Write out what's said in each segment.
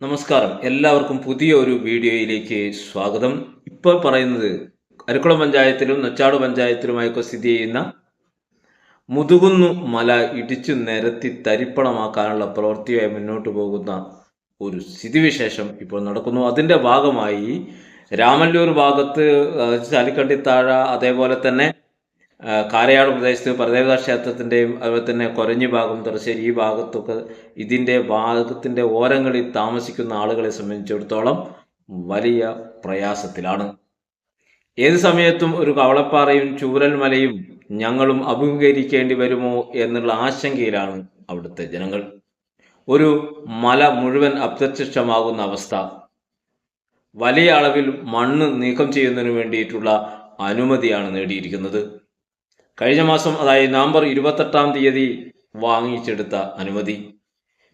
നമസ്കാരം. എല്ലാവർക്കും പുതിയ ഒരു വീഡിയോയിലേക്ക് സ്വാഗതം. ഇപ്പോൾ പറയുന്നത് അരുക്കുളം പഞ്ചായത്തിലും നച്ചാട് പഞ്ചായത്തിലുമായൊക്കെ സ്ഥിതി ചെയ്യുന്ന മുതുകുന്നു മല ഇടിച്ചു നിരത്തി തരിപ്പണമാക്കാനുള്ള പ്രവൃത്തിയായി മുന്നോട്ട് പോകുന്ന ഒരു സ്ഥിതിവിശേഷം ഇപ്പോൾ നടക്കുന്നു. അതിന്റെ ഭാഗമായി രാമല്ലൂർ ഭാഗത്ത് ചാലിക്കണ്ടി താഴ അതേപോലെ തന്നെ കാരയാട് പ്രദേശത്ത് പരദേവതാ ക്ഷേത്രത്തിന്റെയും അതുപോലെ തന്നെ കൊരഞ്ഞി ഭാഗം തുറശ്ശേരി ഈ ഭാഗത്തൊക്കെ ഇതിന്റെ ഭാഗത്തിന്റെ ഓരങ്ങളിൽ താമസിക്കുന്ന ആളുകളെ സംബന്ധിച്ചിടത്തോളം വലിയ പ്രയാസത്തിലാണ്. ഏത് സമയത്തും ഒരു കവളപ്പാറയും ചൂരൽമലയും ഞങ്ങളും അഭിമുഖീകരിക്കേണ്ടി വരുമോ എന്നുള്ള ആശങ്കയിലാണ് അവിടുത്തെ ജനങ്ങൾ. ഒരു മല മുഴുവൻ അപ്രത്യക്ഷമാകുന്ന അവസ്ഥ. വലിയ അളവിൽ മണ്ണ് നീക്കം ചെയ്യുന്നതിന് വേണ്ടിയിട്ടുള്ള അനുമതിയാണ് നേടിയിരിക്കുന്നത്. കഴിഞ്ഞ മാസം അതായത് നവംബർ ഇരുപത്തെട്ടാം തീയതി വാങ്ങിച്ചെടുത്ത അനുമതി.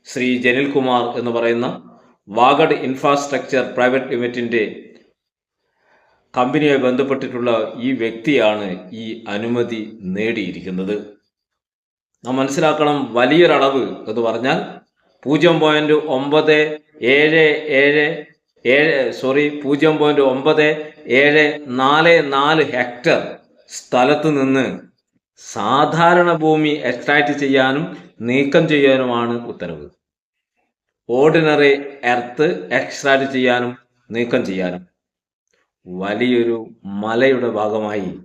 ശ്രീ ജനിൽകുമാർ എന്ന് പറയുന്ന വാഗഡ് ഇൻഫ്രാസ്ട്രക്ചർ പ്രൈവറ്റ് ലിമിറ്റിന്റെ കമ്പനിയുമായി ബന്ധപ്പെട്ടിട്ടുള്ള ഈ വ്യക്തിയാണ് ഈ അനുമതി നേടിയിരിക്കുന്നത്. നാം മനസ്സിലാക്കണം വലിയൊരളവ് എന്ന് പറഞ്ഞാൽ പൂജ്യം പോയിന്റ് ഒമ്പത് ഏഴ് ഏഴ് ഏഴ് സോറി പൂജ്യം പോയിന്റ് ഒമ്പത് ഏഴ് നാല് നാല് ഹെക്ടർ സ്ഥലത്ത് നിന്ന് സാധാരണ ഭൂമി എക്സ്ട്രാക്ട് ചെയ്യാനും നീക്കം ചെയ്യാനുമാണ് ഉത്തരവ്. ഓർഡിനറി എർത്ത് എക്സ്ട്രാക്ട് ചെയ്യാനും നീക്കം ചെയ്യാനും. വലിയൊരു മലയുടെ ഭാഗമായി.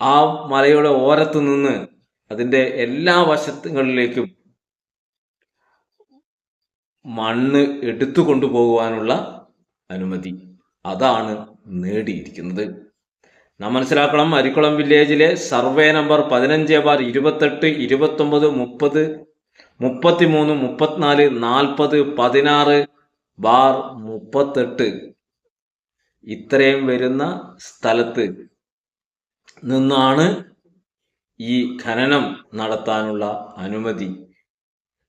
ആ മലയുടെ ഓരത്ത് നിന്ന് അതിന്റെ എല്ലാ വശങ്ങളിലേക്കും മണ്ണ് എടുത്തു കൊണ്ടുപോകുവാനുള്ള അനുമതി. അതാണ് നേടിയിരിക്കുന്നത്. നാം മനസ്സിലാക്കണം അരിക്കുളം വില്ലേജിലെ സർവേ നമ്പർ പതിനഞ്ച് ബാർ ഇരുപത്തെട്ട് ഇരുപത്തൊമ്പത് മുപ്പത് മുപ്പത്തിമൂന്ന് മുപ്പത്തിനാല് നാൽപ്പത് പതിനാറ് ബാർ മുപ്പത്തെട്ട്. ഇത്രയും വരുന്ന സ്ഥലത്ത് നിന്നാണ് ഈ ഖനനം നടത്താനുള്ള അനുമതി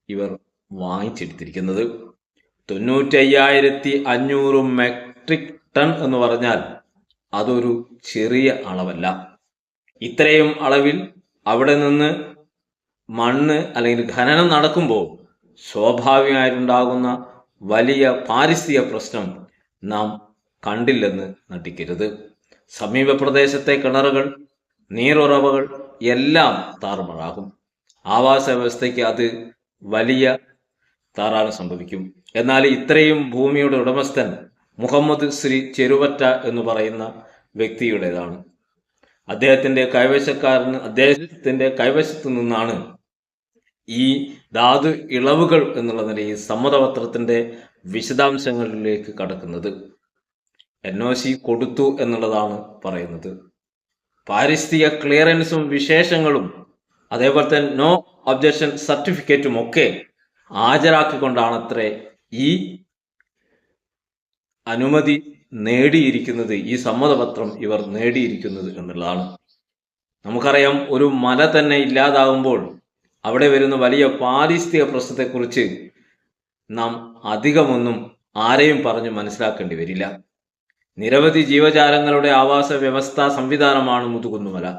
ഇവർ വാങ്ങിച്ചെടുത്തിരിക്കുന്നത്. തൊണ്ണൂറ്റയ്യായിരത്തി അഞ്ഞൂറ് മെട്രിക് ടൺ എന്ന് പറഞ്ഞാൽ അതൊരു ചെറിയ അളവല്ല. ഇത്രയും അളവിൽ അവിടെ നിന്ന് മണ്ണ് അല്ലെങ്കിൽ ഖനനം നടക്കുമ്പോൾ സ്വാഭാവികമായിട്ടുണ്ടാകുന്ന വലിയ പാരിസ്ഥിതിക പ്രശ്നം നാം കണ്ടില്ലെന്ന് നടിക്കരുത്. സമീപ പ്രദേശത്തെ കിണറുകൾ നീരുറവകൾ എല്ലാം താറുമാറാകും. ആവാസ വ്യവസ്ഥയ്ക്ക് അത് വലിയ താറാണ് സംഭവിക്കും. എന്നാൽ ഇത്രയും ഭൂമിയുടെ ഉടമസ്ഥൻ മുഹമ്മദ് ശ്രീ ചെരുവറ്റ എന്ന് പറയുന്ന വ്യക്തിയുടേതാണ്. അദ്ദേഹത്തിന്റെ കൈവശക്കാരന് അദ്ദേഹത്തിന്റെ കൈവശത്തു നിന്നാണ് ഈ ധാതു ഇളവുകൾ എന്നുള്ള നിലയിൽ സമ്മതപത്രത്തിന്റെ വിശദാംശങ്ങളിലേക്ക് കടക്കുന്നത്. എൻ ഒ സി കൊടുത്തു എന്നുള്ളതാണ് പറയുന്നത്. പാരിസ്ഥിതിക ക്ലിയറൻസും വിശേഷങ്ങളും അതേപോലെ തന്നെ നോ ഒബ്ജക്ഷൻ സർട്ടിഫിക്കറ്റും ഒക്കെ ഹാജരാക്കിക്കൊണ്ടാണത്രേ ഈ അനുമതി നേടിയിരിക്കുന്നത് ഈ സമ്മതപത്രം ഇവർ നേടിയിരിക്കുന്നത് എന്നുള്ളതാണ്. നമുക്കറിയാം ഒരു മല തന്നെ ഇല്ലാതാകുമ്പോൾ അവിടെ വരുന്ന വലിയ പാരിസ്ഥിതിക പ്രശ്നത്തെക്കുറിച്ച് നാം അധികമൊന്നും ആരെയും പറഞ്ഞ് മനസ്സിലാക്കേണ്ടി വരില്ല. നിരവധി ജീവജാലങ്ങളുടെ ആവാസ വ്യവസ്ഥാ സംവിധാനമാണ് മുതുകുന്നുമല.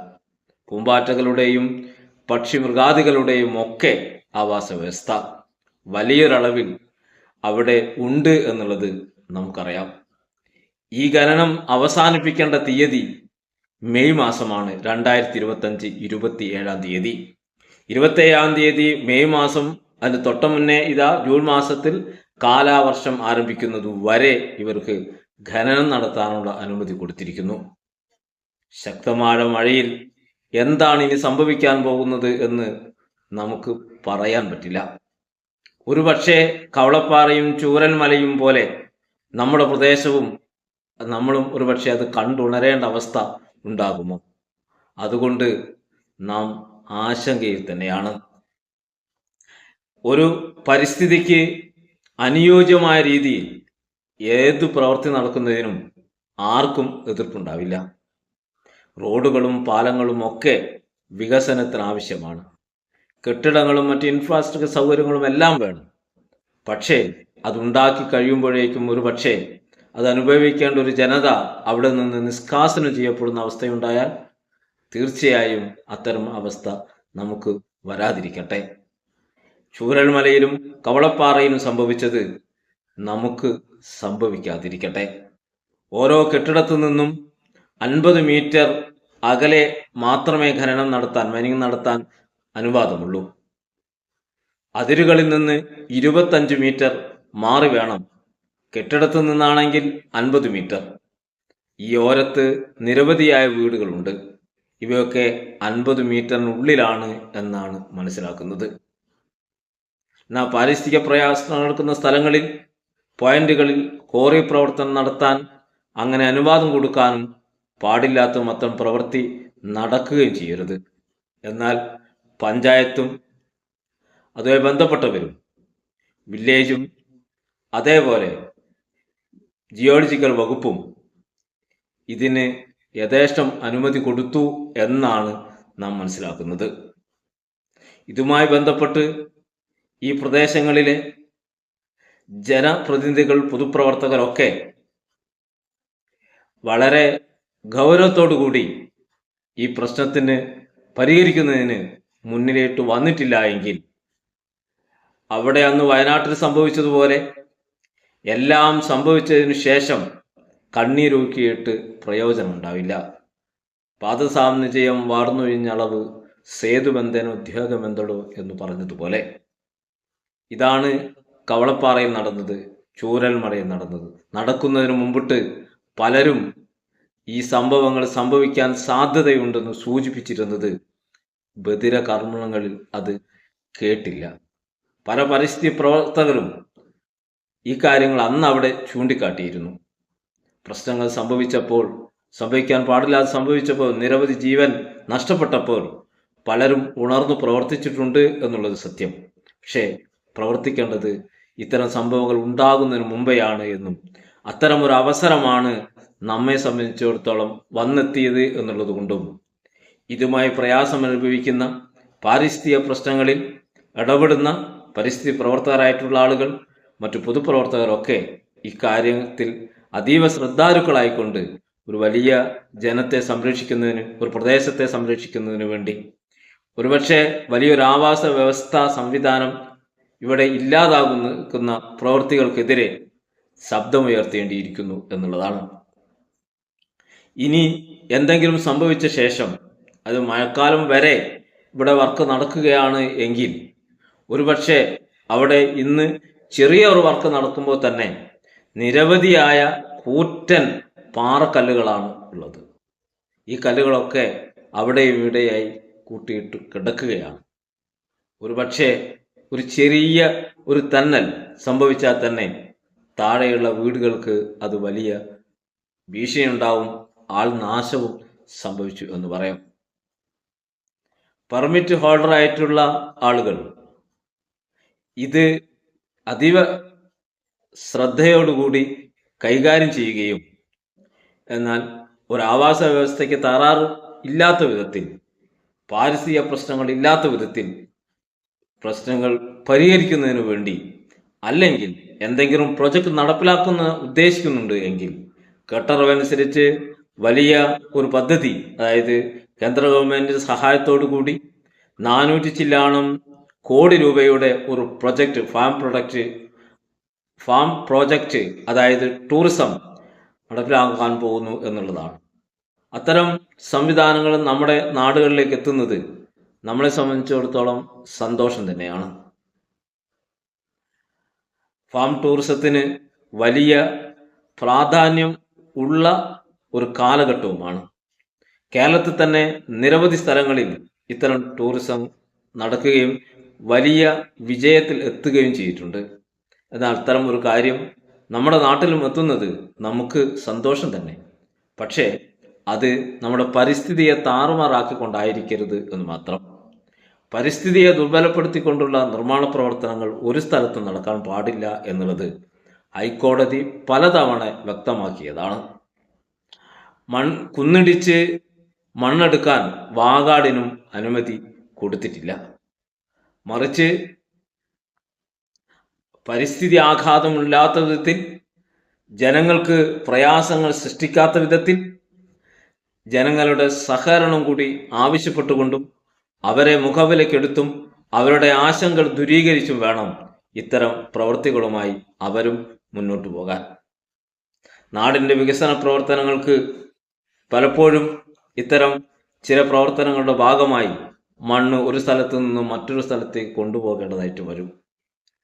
പൂമ്പാറ്റകളുടെയും പക്ഷി മൃഗാദികളുടെയും ഒക്കെ ആവാസ വ്യവസ്ഥ വലിയൊരളവിൽ അവിടെ ഉണ്ട് എന്നുള്ളത് നമുക്കറിയാം. ഈ ഖനനം അവസാനിപ്പിക്കേണ്ട തീയതി മെയ് മാസമാണ് രണ്ടായിരത്തി ഇരുപത്തഞ്ച് ഇരുപത്തി ഏഴാം തീയതി. ഇരുപത്തേഴാം തീയതി മെയ് മാസം അതിന് തൊട്ട മുന്നേ ഇതാ ജൂൺ മാസത്തിൽ കാലാവർഷം ആരംഭിക്കുന്നത് വരെ ഇവർക്ക് ഖനനം നടത്താനുള്ള അനുമതി കൊടുത്തിരിക്കുന്നു. ശക്തമായ മഴയിൽ എന്താണ് ഇനി സംഭവിക്കാൻ പോകുന്നത് എന്ന് നമുക്ക് പറയാൻ പറ്റില്ല. ഒരുപക്ഷെ കവളപ്പാറയും ചൂരൽമലയും പോലെ നമ്മുടെ പ്രദേശവും നമ്മളും ഒരുപക്ഷെ അത് കണ്ടുണരേണ്ട അവസ്ഥ ഉണ്ടാകുമോ? അതുകൊണ്ട് നാം ആശങ്കയിൽ തന്നെയാണ്. ഒരു പരിസ്ഥിതിക്ക് അനുയോജ്യമായ രീതിയിൽ ഏത് പ്രവൃത്തി നടക്കുന്നതിനും ആർക്കും എതിർപ്പുണ്ടാവില്ല. റോഡുകളും പാലങ്ങളും ഒക്കെ വികസനത്തിന് ആവശ്യമാണ്. കെട്ടിടങ്ങളും മറ്റ് ഇൻഫ്രാസ്ട്രക്ചർ സൗകര്യങ്ങളും എല്ലാം വേണം. പക്ഷേ അതുണ്ടാക്കി കഴിയുമ്പോഴേക്കും ഒരു പക്ഷേ അത് അനുഭവിക്കേണ്ട ഒരു ജനത അവിടെ നിന്ന് നിഷ്കാസനം ചെയ്യപ്പെടുന്ന അവസ്ഥയുണ്ടായാൽ തീർച്ചയായും അത്തരം അവസ്ഥ നമുക്ക് വരാതിരിക്കട്ടെ. ചൂരൽമലയിലും കവളപ്പാറയിലും സംഭവിച്ചത് നമുക്ക് സംഭവിക്കാതിരിക്കട്ടെ. ഓരോ കെട്ടിടത്തു നിന്നും അൻപത് മീറ്റർ അകലെ മാത്രമേ ഖനനം നടത്താൻ മൈനിങ് നടത്താൻ അനുവാദമുള്ളൂ. അതിരുകളിൽ നിന്ന് ഇരുപത്തഞ്ച് മീറ്റർ മാറി വേണം കെട്ടിടത്തു നിന്നാണെങ്കിൽ അൻപത് മീറ്റർ. ഈ ഓരത്ത് നിരവധിയായ വീടുകളുണ്ട്. ഇവയൊക്കെ അൻപത് മീറ്ററിനുള്ളിലാണ് എന്നാണ് മനസ്സിലാക്കുന്നത്. എന്നാൽ പാരിസ്ഥിതിക പ്രയാസം നടക്കുന്ന സ്ഥലങ്ങളിൽ പോയിന്റുകളിൽ കോറി പ്രവർത്തനം നടത്താൻ അങ്ങനെ അനുവാദം കൊടുക്കാനും പാടില്ലാത്ത മൊത്തം പ്രവൃത്തി നടക്കുകയും ചെയ്യരുത്. എന്നാൽ പഞ്ചായത്തും അതുമായി ബന്ധപ്പെട്ടവരും വില്ലേജും അതേപോലെ ജിയോളജിക്കൽ വകുപ്പും ഇതിന് യഥേഷ്ടം അനുമതി കൊടുത്തു എന്നാണ് നാം മനസ്സിലാക്കുന്നത്. ഇതുമായി ബന്ധപ്പെട്ട് ഈ പ്രദേശങ്ങളിലെ ജനപ്രതിനിധികൾ പൊതുപ്രവർത്തകരൊക്കെ വളരെ ഗൗരവത്തോടുകൂടി ഈ പ്രശ്നത്തിന് പരിഹരിക്കുന്നതിന് മുന്നിലേട്ട് വന്നിട്ടില്ല എങ്കിൽ അവിടെ അന്ന് വയനാട്ടിൽ സംഭവിച്ചതുപോലെ എല്ലാം സംഭവിച്ചതിനു ശേഷം കണ്ണീരൂക്കിയിട്ട് പ്രയോജനമുണ്ടാവില്ല. പാദസാമ്നിജയം വാർന്നൊഴിഞ്ഞളവ് സേതുബന്ധന ഉദ്യോഗമെന്തടോ എന്ന് പറഞ്ഞതുപോലെ. ഇതാണ് കവളപ്പാറയിൽ നടന്നത് ചൂരൽമറയിൽ നടന്നത്. നടക്കുന്നതിന് മുമ്പിട്ട് പലരും ഈ സംഭവങ്ങൾ സംഭവിക്കാൻ സാധ്യതയുണ്ടെന്ന് സൂചിപ്പിച്ചിരുന്നത് ബദിര കർമ്മങ്ങളിൽ അത് കേട്ടില്ല. പല പരിസ്ഥിതി പ്രവർത്തകരും ഈ കാര്യങ്ങൾ അന്ന് അവിടെ ചൂണ്ടിക്കാട്ടിയിരുന്നു. പ്രശ്നങ്ങൾ സംഭവിച്ചപ്പോൾ സംഭവിക്കാൻ പാടില്ലാതെ സംഭവിച്ചപ്പോൾ നിരവധി ജീവൻ നഷ്ടപ്പെട്ടപ്പോൾ പലരും ഉണർന്നു പ്രവർത്തിച്ചിട്ടുണ്ട് എന്നുള്ളത് സത്യം. പക്ഷേ പ്രവർത്തിക്കേണ്ടത് ഇത്തരം സംഭവങ്ങൾ ഉണ്ടാകുന്നതിന് മുമ്പെയാണ് എന്നും അത്തരം ഒരു അവസരമാണ് നമ്മെ സംബന്ധിച്ചിടത്തോളം വന്നെത്തിയത് എന്നുള്ളത് കൊണ്ടും ഇതുമായി പ്രയാസം അനുഭവിക്കുന്ന പാരിസ്ഥിതിക പ്രശ്നങ്ങളിൽ ഇടപെടുന്ന പരിസ്ഥിതി പ്രവർത്തകരായിട്ടുള്ള ആളുകൾ മറ്റു പൊതുപ്രവർത്തകരൊക്കെ ഇക്കാര്യത്തിൽ അതീവ ശ്രദ്ധാലുക്കളായിക്കൊണ്ട് ഒരു വലിയ ജനത്തെ സംരക്ഷിക്കുന്നതിന് ഒരു പ്രദേശത്തെ സംരക്ഷിക്കുന്നതിന് വേണ്ടി. ഒരുപക്ഷെ വലിയൊരു ആവാസ വ്യവസ്ഥ സംവിധാനം ഇവിടെ ഇല്ലാതാകുന്ന പ്രവൃത്തികൾക്കെതിരെ ശബ്ദമുയർത്തേണ്ടിയിരിക്കുന്നു എന്നുള്ളതാണ്. ഇനി എന്തെങ്കിലും സംഭവിച്ച ശേഷം അത് മഴക്കാലം വരെ ഇവിടെ വർക്ക് നടക്കുകയാണ് എങ്കിൽ ഒരുപക്ഷെ അവിടെ ഇന്ന് ചെറിയ ഒരു വർക്ക് നടത്തുമ്പോൾ തന്നെ നിരവധിയായ കൂറ്റൻ പാറക്കല്ലുകളാണ് ഉള്ളത്. ഈ കല്ലുകളൊക്കെ അവിടെയും ഇവിടെയായി കൂട്ടിയിട്ട് കിടക്കുകയാണ്. ഒരുപക്ഷെ ഒരു ചെറിയ ഒരു തന്നൽ സംഭവിച്ചാൽ തന്നെ താഴെയുള്ള വീടുകൾക്ക് അത് വലിയ ഭീഷണിയുണ്ടാവും ആൾനാശവും ആൾ നാശവും സംഭവിച്ചു എന്ന് പറയാം. പെർമിറ്റ് ഹോൾഡർ ആയിട്ടുള്ള ആളുകൾ ഇത് അതീവ ശ്രദ്ധയോടുകൂടി കൈകാര്യം ചെയ്യുകയും എന്നാൽ ഒരു ആവാസ വ്യവസ്ഥയ്ക്ക് തകരാറ് ഇല്ലാത്ത വിധത്തിൽ പാരിസ്ഥിതിക പ്രശ്നങ്ങൾ ഇല്ലാത്ത വിധത്തിൽ പ്രശ്നങ്ങൾ പരിഹരിക്കുന്നതിന് വേണ്ടി അല്ലെങ്കിൽ എന്തെങ്കിലും പ്രൊജക്ട് നടപ്പിലാക്കുന്ന ഉദ്ദേശിക്കുന്നുണ്ട് എങ്കിൽ ഘട്ടറവനുസരിച്ച് വലിയ ഒരു പദ്ധതി അതായത് കേന്ദ്ര ഗവൺമെന്റ് സഹായത്തോടു കൂടി നാനൂറ്റി ചില്ലാണം കോടി രൂപയുടെ ഒരു project farm product farm project അതായത് ടൂറിസം നടപ്പിലാക്കാൻ പോകുന്നു എന്നുള്ളതാണ്. അത്തരം സംവിധാനങ്ങൾ നമ്മുടെ നാടുകളിലേക്ക് എത്തുന്നത് നമ്മളെ സംബന്ധിച്ചിടത്തോളം സന്തോഷം തന്നെയാണ്. ഫാം ടൂറിസത്തിന് വലിയ പ്രാധാന്യം ഉള്ള ഒരു കാലഘട്ടവുമാണ്. കേരളത്തിൽ തന്നെ നിരവധി സ്ഥലങ്ങളിൽ ഇത്തരം ടൂറിസം നടക്കുകയും വലിയ വിജയത്തിൽ എത്തുകയും ചെയ്തിട്ടുണ്ട്. എന്നാൽ അത്തരം ഒരു കാര്യം നമ്മുടെ നാട്ടിലും എത്തുന്നത് നമുക്ക് സന്തോഷം തന്നെ. പക്ഷേ അത് നമ്മുടെ പരിസ്ഥിതിയെ താറുമാറാക്കിക്കൊണ്ടായിരിക്കരുത് എന്ന് മാത്രം. പരിസ്ഥിതിയെ ദുർബലപ്പെടുത്തിക്കൊണ്ടുള്ള നിർമ്മാണ പ്രവർത്തനങ്ങൾ ഒരു സ്ഥലത്തും നടക്കാൻ പാടില്ല എന്നുള്ളത് ഹൈക്കോടതി പലതവണ വ്യക്തമാക്കിയതാണ്. മൺ കുന്നിടിച്ച് മണ്ണെടുക്കാൻ വാഗാടിനും അനുമതി കൊടുത്തിട്ടില്ല. മറിച്ച് പരിസ്ഥിതി ആഘാതമില്ലാത്ത വിധത്തിൽ ജനങ്ങൾക്ക് പ്രയാസങ്ങൾ സൃഷ്ടിക്കാത്ത വിധത്തിൽ ജനങ്ങളുടെ സഹകരണം കൂടി ആവശ്യപ്പെട്ടുകൊണ്ടും അവരെ മുഖവിലക്കെടുത്തും അവരുടെ ആശങ്കകൾ ദൂരീകരിച്ചും വേണം ഇത്തരം പ്രവൃത്തികളുമായി അവരും മുന്നോട്ടു പോകാൻ. നാടിന്റെ വികസന പ്രവർത്തനങ്ങൾക്ക് പലപ്പോഴും ഇത്തരം ചില പ്രവർത്തനങ്ങളുടെ ഭാഗമായി മണ്ണ് ഒരു സ്ഥലത്ത് നിന്നും മറ്റൊരു സ്ഥലത്തേക്ക് കൊണ്ടുപോകേണ്ടതായിട്ട് വരും.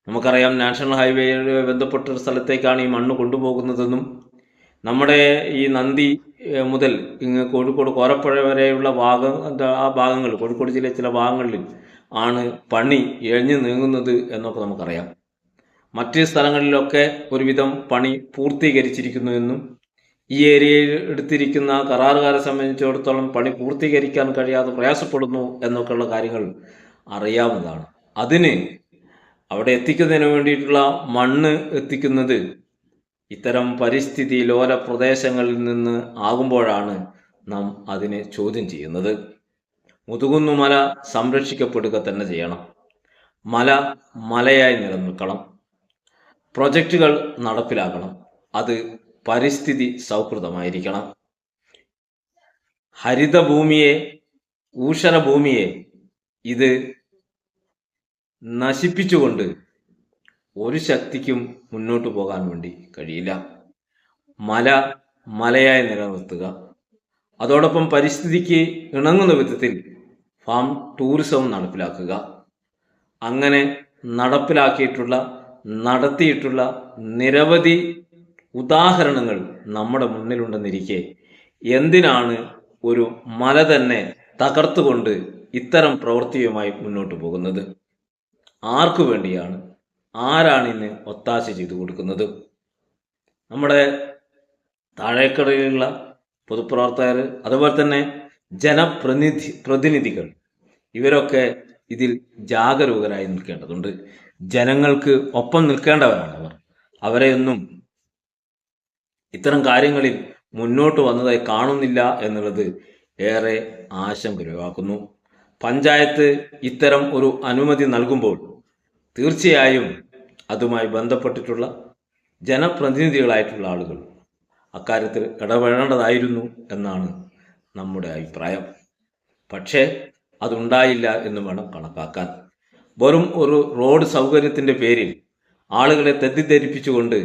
നമുക്കറിയാം നാഷണൽ ഹൈവേയുമായി ബന്ധപ്പെട്ട ഒരു സ്ഥലത്തേക്കാണ് ഈ മണ്ണ് കൊണ്ടുപോകുന്നതെന്നും നമ്മുടെ ഈ നന്ദി മുതൽ ഇങ്ങ് കോഴിക്കോട് കോരപ്പുഴ വരെയുള്ള ഭാഗം ആ ഭാഗങ്ങൾ കോഴിക്കോട് ജില്ലയിലെ ചില ഭാഗങ്ങളിൽ ആണ് പണി എഴിഞ്ഞു നീങ്ങുന്നത് എന്നൊക്കെ നമുക്കറിയാം. മറ്റ് സ്ഥലങ്ങളിലൊക്കെ ഒരുവിധം പണി പൂർത്തീകരിച്ചിരിക്കുന്നു എന്നും ഈ ഏരിയയിൽ എടുത്തിരിക്കുന്ന കരാറുകാരെ സംബന്ധിച്ചിടത്തോളം പണി പൂർത്തീകരിക്കാൻ കഴിയാതെ പ്രയാസപ്പെടുന്നു എന്നൊക്കെയുള്ള കാര്യങ്ങൾ അറിയാവുന്നതാണ്. അതിന് അവിടെ എത്തിക്കുന്നതിന് വേണ്ടിയിട്ടുള്ള മണ്ണ് എത്തിക്കുന്നത് ഇത്തരം പരിസ്ഥിതി ലോല പ്രദേശങ്ങളിൽ നിന്ന് ആകുമ്പോഴാണ് നാം അതിനെ ചോദ്യം ചെയ്യുന്നത്. മുതുകുന്നു മല സംരക്ഷിക്കപ്പെടുക തന്നെ ചെയ്യണം. മല മലയായി നിലനിൽക്കണം. പ്രൊജക്റ്റുകൾ നടപ്പിലാക്കണം. അത് പരിസ്ഥിതി സൗഹൃദമായിരിക്കണം. ഹരിതഭൂമിയെ ഊഷണഭൂമിയെ ഇത് നശിപ്പിച്ചുകൊണ്ട് ഒരു ശക്തിക്കും മുന്നോട്ട് പോകാൻ വേണ്ടി കഴിയില്ല. മല മലയായി നിലനിർത്തുക. അതോടൊപ്പം പരിസ്ഥിതിക്ക് ഇണങ്ങുന്ന വിധത്തിൽ ഫാം ടൂറിസവും നടപ്പിലാക്കുക. അങ്ങനെ നടപ്പിലാക്കിയിട്ടുള്ള നടത്തിയിട്ടുള്ള നിരവധി ഉദാഹരണങ്ങൾ നമ്മുടെ മുന്നിലുണ്ടെന്നിരിക്കെ എന്തിനാണ് ഒരു മല തന്നെ തകർത്തുകൊണ്ട് ഇത്തരം പ്രവൃത്തിയുമായി മുന്നോട്ട് പോകുന്നത്? ആർക്കു വേണ്ടിയാണ്? ആരാണ് ഇന്ന് ഒത്താശ ചെയ്തു കൊടുക്കുന്നത്? നമ്മുടെ താഴേക്കടയിലുള്ള പൊതുപ്രവർത്തകർ അതുപോലെ തന്നെ ജനപ്രതിനിധി പ്രതിനിധികൾ ഇവരൊക്കെ ഇതിൽ ജാഗരൂകരായി നിൽക്കേണ്ടതുണ്ട്. ജനങ്ങൾക്ക് ഒപ്പം നിൽക്കേണ്ടവരാണ് അവർ അവരെയൊന്നും ഇത്തരം കാര്യങ്ങളിൽ മുന്നോട്ട് വന്നതായി കാണുന്നില്ല എന്നുള്ളത് ഏറെ ആശങ്കയുളവാക്കുന്നു പഞ്ചായത്ത് ഇത്തരം ഒരു അനുമതി നൽകുമ്പോൾ തീർച്ചയായും അതുമായി ബന്ധപ്പെട്ടിട്ടുള്ള ജനപ്രതിനിധികളായിട്ടുള്ള ആളുകൾ അക്കാര്യത്തിൽ ഇടപെടേണ്ടതായിരുന്നു എന്നാണ് നമ്മുടെ അഭിപ്രായം. പക്ഷേ അതുണ്ടായില്ല എന്ന് വേണം കണക്കാക്കാൻ. വെറും ഒരു റോഡ് സൗകര്യത്തിന്റെ പേരിൽ ആളുകളെ തെറ്റിദ്ധരിപ്പിച്ചുകൊണ്ട്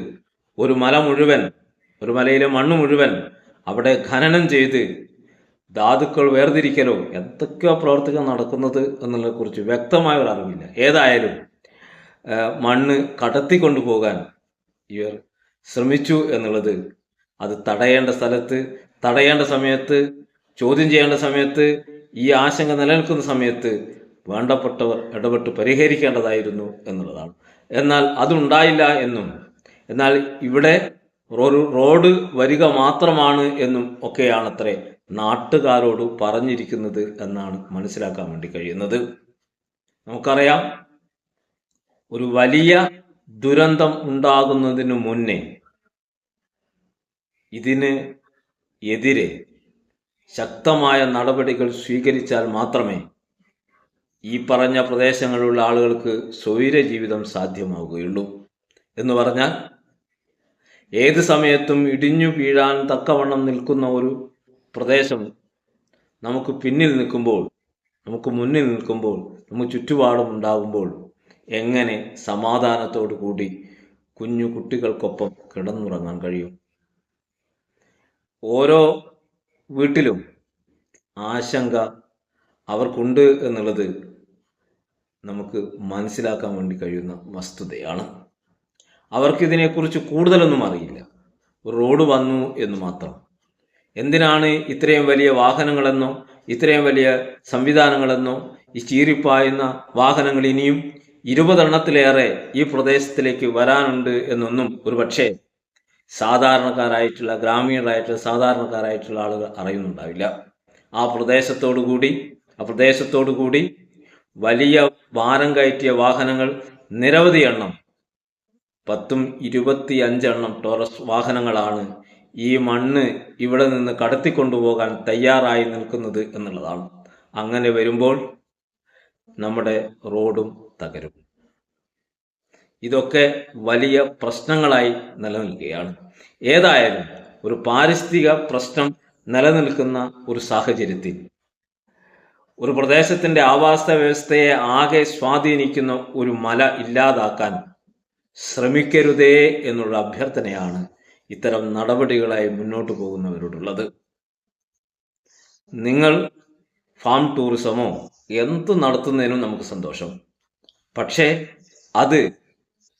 ഒരു മല മുഴുവൻ ഒരു മലയിലെ മണ്ണ് മുഴുവൻ അവിടെ ഖനനം ചെയ്ത് ധാതുക്കൾ വേർതിരിക്കലോ എന്തൊക്കെയോ പ്രവർത്തികൾ നടക്കുന്നത് എന്നുള്ളതിനെ കുറിച്ച് വ്യക്തമായ ഒരു അറിവില്ല. ഏതായാലും മണ്ണ് കടത്തിക്കൊണ്ടു പോകാൻ ഇവർ ശ്രമിച്ചു എന്നുള്ളത് അത് തടയേണ്ട സ്ഥലത്ത് തടയേണ്ട സമയത്ത് ചോദ്യം ചെയ്യേണ്ട സമയത്ത് ഈ ആശങ്ക നിലനിൽക്കുന്ന സമയത്ത് വേണ്ടപ്പെട്ടവർ ഇടപെട്ട് പരിഹരിക്കേണ്ടതായിരുന്നു എന്നുള്ളതാണ്. എന്നാൽ അതുണ്ടായില്ല എന്നും എന്നാൽ ഇവിടെ ഒരു റോഡ് വരിക മാത്രമാണ് എന്നും ഒക്കെയാണത്രേ നാട്ടുകാരോട് പറഞ്ഞിരിക്കുന്നത് എന്നാണ് മനസ്സിലാക്കാൻ വേണ്ടി കഴിയുന്നത്. നമുക്കറിയാം ഒരു വലിയ ദുരന്തം ഉണ്ടാകുന്നതിന് മുന്നേ ഇതിന് എതിരെ ശക്തമായ നടപടികൾ സ്വീകരിച്ചാൽ മാത്രമേ ഈ പറഞ്ഞ പ്രദേശങ്ങളിലുള്ള ആളുകൾക്ക് സ്വൈര ജീവിതം സാധ്യമാവുകയുള്ളൂ എന്ന് പറഞ്ഞാൽ ഏത് സമയത്തും ഇടിഞ്ഞു വീഴാൻ തക്കവണ്ണം നിൽക്കുന്ന ഒരു പ്രദേശം നമുക്ക് പിന്നിൽ നിൽക്കുമ്പോൾ നമുക്ക് മുന്നിൽ നിൽക്കുമ്പോൾ നമുക്ക് ചുറ്റുപാടും ഉണ്ടാകുമ്പോൾ എങ്ങനെ സമാധാനത്തോടു കൂടി കുഞ്ഞു കുട്ടികൾക്കൊപ്പം കിടന്നുറങ്ങാൻ കഴിയും? ഓരോ വീട്ടിലും ആശങ്ക അവർക്കുണ്ട് എന്നുള്ളത് നമുക്ക് മനസ്സിലാക്കാൻ വേണ്ടി കഴിയുന്ന വസ്തുതയാണ്. അവർക്കിതിനെക്കുറിച്ച് കൂടുതലൊന്നും അറിയില്ല. റോഡ് വന്നു എന്ന് മാത്രം. എന്തിനാണ് ഇത്രയും വലിയ വാഹനങ്ങളെന്നോ ഇത്രയും വലിയ സംവിധാനങ്ങളെന്നോ ഈ ചീറിപ്പായുന്ന വാഹനങ്ങൾ ഇനിയും ഇരുപതെണ്ണത്തിലേറെ ഈ പ്രദേശത്തിലേക്ക് വരാനുണ്ട് എന്നൊന്നും ഒരുപക്ഷെ സാധാരണക്കാരായിട്ടുള്ള ഗ്രാമീണരായിട്ടുള്ള സാധാരണക്കാരായിട്ടുള്ള ആളുകൾ അറിയുന്നുണ്ടാവില്ല. ആ പ്രദേശത്തോടു കൂടി ആ പ്രദേശത്തോടു കൂടി വലിയ ഭാരം കയറ്റിയ വാഹനങ്ങൾ നിരവധി എണ്ണം പത്തും ഇരുപത്തി അഞ്ചെണ്ണം ടോറസ് വാഹനങ്ങളാണ് ഈ മണ്ണ് ഇവിടെ നിന്ന് കടത്തിക്കൊണ്ടുപോകാൻ തയ്യാറായി നിൽക്കുന്നത് എന്നുള്ളതാണ്. അങ്ങനെ വരുമ്പോൾ നമ്മുടെ റോഡും തകരും. ഇതൊക്കെ വലിയ പ്രശ്നങ്ങളായി നിലനിൽക്കുകയാണ്. ഏതായാലും ഒരു പാരിസ്ഥിതിക പ്രശ്നം നിലനിൽക്കുന്ന ഒരു സാഹചര്യത്തിൽ ഒരു പ്രദേശത്തിന്റെ ആവാസ വ്യവസ്ഥയെ ആകെ സ്വാധീനിക്കുന്ന ഒരു മല ഇല്ലാതാക്കാൻ ശ്രമിക്കരുതേ എന്നുള്ള അഭ്യർത്ഥനയാണ് ഇത്തരം നടപടികളായി മുന്നോട്ട് പോകുന്നവരോടുള്ളത്. നിങ്ങൾ ഫാം ടൂറിസമോ എന്ത് നടത്തുന്നതിനും നമുക്ക് സന്തോഷം. പക്ഷേ അത്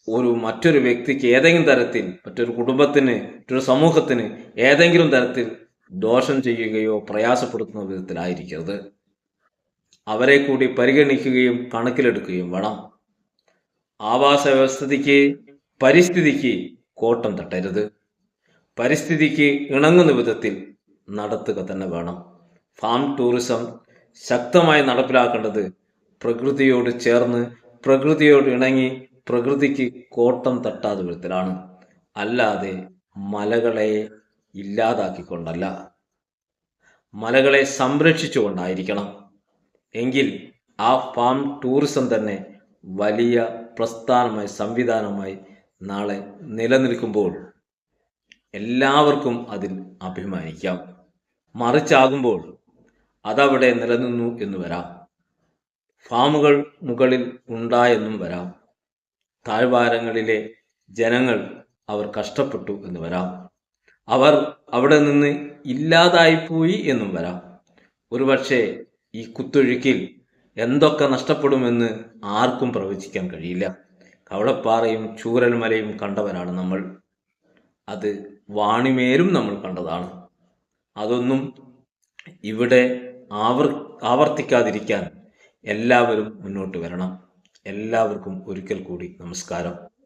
ഒരു മറ്റൊരു വ്യക്തിക്ക് ഏതെങ്കിലും തരത്തിൽ മറ്റൊരു കുടുംബത്തിന് മറ്റൊരു സമൂഹത്തിന് ഏതെങ്കിലും തരത്തിൽ ദോഷം ചെയ്യുകയോ പ്രയാസപ്പെടുത്തുന്ന വിധത്തിലായിരിക്കരുത്. അവരെ കൂടി പരിഗണിക്കുകയും കണക്കിലെടുക്കുകയും വേണം. ആവാസ വ്യവസ്ഥിതിക്ക് പരിസ്ഥിതിക്ക് കോട്ടം തട്ടരുത്. പരിസ്ഥിതിക്ക് ഇണങ്ങുന്ന വിധത്തിൽ നടത്തുക തന്നെ വേണം. ഫാം ടൂറിസം ശക്തമായി നടപ്പിലാക്കേണ്ടത് പ്രകൃതിയോട് ചേർന്ന് പ്രകൃതിയോട് ഇണങ്ങി പ്രകൃതിക്ക് കോട്ടം തട്ടാത്ത വിധത്തിലാണ്. അല്ലാതെ മലകളെ ഇല്ലാതാക്കിക്കൊണ്ടല്ല. മലകളെ സംരക്ഷിച്ചുകൊണ്ടായിരിക്കണം. എങ്കിൽ ആ ഫാം ടൂറിസം തന്നെ വലിയ പ്രസ്ഥാനമായി സംവിധാനമായി നാളെ നിലനിൽക്കുമ്പോൾ എല്ലാവർക്കും അതിൽ അഭിമാനിക്കാം. മറിച്ചാകുമ്പോൾ അതവിടെ നിലനിന്നു എന്ന് വരാം. ഫാമുകൾ മുകളിൽ ഉണ്ടായെന്നും വരാം. താഴ്വാരങ്ങളിലെ ജനങ്ങൾ അവർ കഷ്ടപ്പെട്ടു എന്ന് വരാം. അവർ അവിടെ നിന്ന് ഇല്ലാതായിപ്പോയി എന്നും വരാം. ഒരുപക്ഷെ ഈ കുത്തൊഴുക്കിൽ എന്തൊക്കെ നഷ്ടപ്പെടുമെന്ന് ആർക്കും പ്രവചിക്കാൻ കഴിയില്ല. കവളപ്പാറയും ചൂരൽമലയും കണ്ടവരാണ് നമ്മൾ. അത് വാണിമേലും നമ്മൾ കണ്ടതാണ്. അതൊന്നും ഇവിടെ ആവർ ആവർത്തിക്കാതിരിക്കാൻ എല്ലാവരും മുന്നോട്ട് വരണം. എല്ലാവർക്കും ഒരിക്കൽ കൂടി നമസ്കാരം.